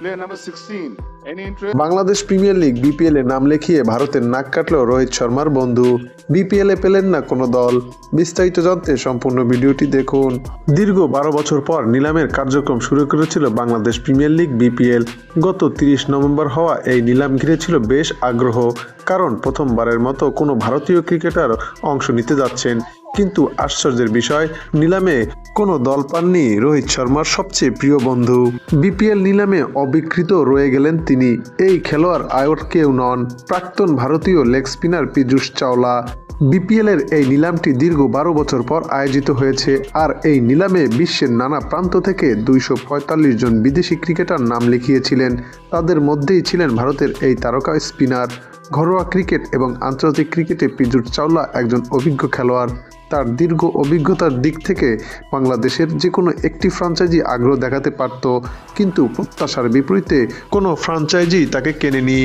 Player number 16. Bangladesh premier league BPL এ নাম লেখিয়ে ভারতের নাক কাটল রোহিত শর্মার বন্ধু। বিপিএল এ পেলেন না কোনো দল। বিস্তারিত জানতে সম্পূর্ণ ভিডিওটি দেখুন। দীর্ঘ বারো বছর পর নিলামের কার্যক্রম শুরু করেছিল বাংলাদেশ প্রিমিয়ার লিগ বিপিএল গত তিরিশ নভেম্বর হওয়া এই নিলাম ঘিরে ছিল বেশ আগ্রহ, কারণ প্রথমবারের মতো কোনো ভারতীয় ক্রিকেটার অংশ নিতে যাচ্ছেন। কিন্তু আশ্চর্যের বিষয়, নিলামে কোনো দল পাননি রোহিত শর্মার সবচেয়ে প্রিয় বন্ধু। বিপিএল নিলামে অবিকৃত রয়ে গেলেন তিনি। এই খেলোয়াড় আয়র কেউ নন, প্রাক্তন ভারতীয় leg spinner Piyush Chawla. BPL এর এই নিলামটি দীর্ঘ বারো বছর পর আয়োজিত হয়েছে, আর এই নিলামে বিশ্বের নানা প্রান্ত থেকে দুইশো পঁয়তাল্লিশ জন বিদেশি ক্রিকেটার নাম লিখিয়েছিলেন। তাদের মধ্যেই ছিলেন ভারতের এই তারকা স্পিনার। ঘরোয়া ক্রিকেট এবং আন্তর্জাতিক ক্রিকেটে পীযূষ চাওলা একজন অভিজ্ঞ খেলোয়াড়। তার দীর্ঘ অভিজ্ঞতার দিক থেকে বাংলাদেশের যে কোনো একটি ফ্রাঞ্চাইজি আগ্রহ দেখাতে পারত, কিন্তু প্রত্যাশার বিপরীতে কোনো ফ্রাঞ্চাইজি তাকে কেনেনি।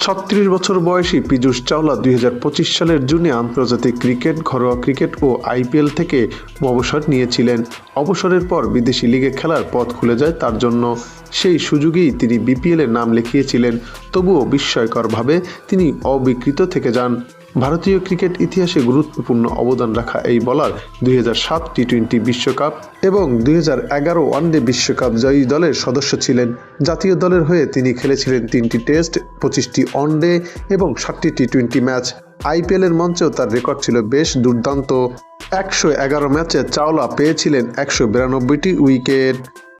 ছত্রিশ বছর বয়সী পীযূষ চাওলা দুই হাজার পঁচিশ সালের জুনে আন্তর্জাতিক ক্রিকেট, ঘরোয়া ক্রিকেট ও আইপিএল থেকে অবসর নিয়েছিলেন। অবসরের পর বিদেশি লিগে খেলার পথ খুলে যায় তার জন্য। সেই সুযোগেই তিনি বিপিএলের নাম লিখিয়েছিলেন। তবুও বিস্ময়করভাবে তিনি অবিকৃত থেকে যান। ভারতীয় ক্রিকেট ইতিহাসে গুরুত্বপূর্ণ অবদান রাখা এই বলার দুই সাত টি টোয়েন্টি বিশ্বকাপ এবং দুই এগারো ওয়ানডে বিশ্বকাপ জয়ী দলের সদস্য ছিলেন। জাতীয় দলের হয়ে তিনি খেলেছিলেন তিনটি টেস্ট, পঁচিশটি ওয়ানডে এবং ষাটটি টি টোয়েন্টি ম্যাচ আইপিএলের মঞ্চেও তার রেকর্ড ছিল বেশ দুর্দান্ত। একশো এগারো ম্যাচে চাওলা পেয়েছিলেন একশো বিরানব্বইটি উইকেট।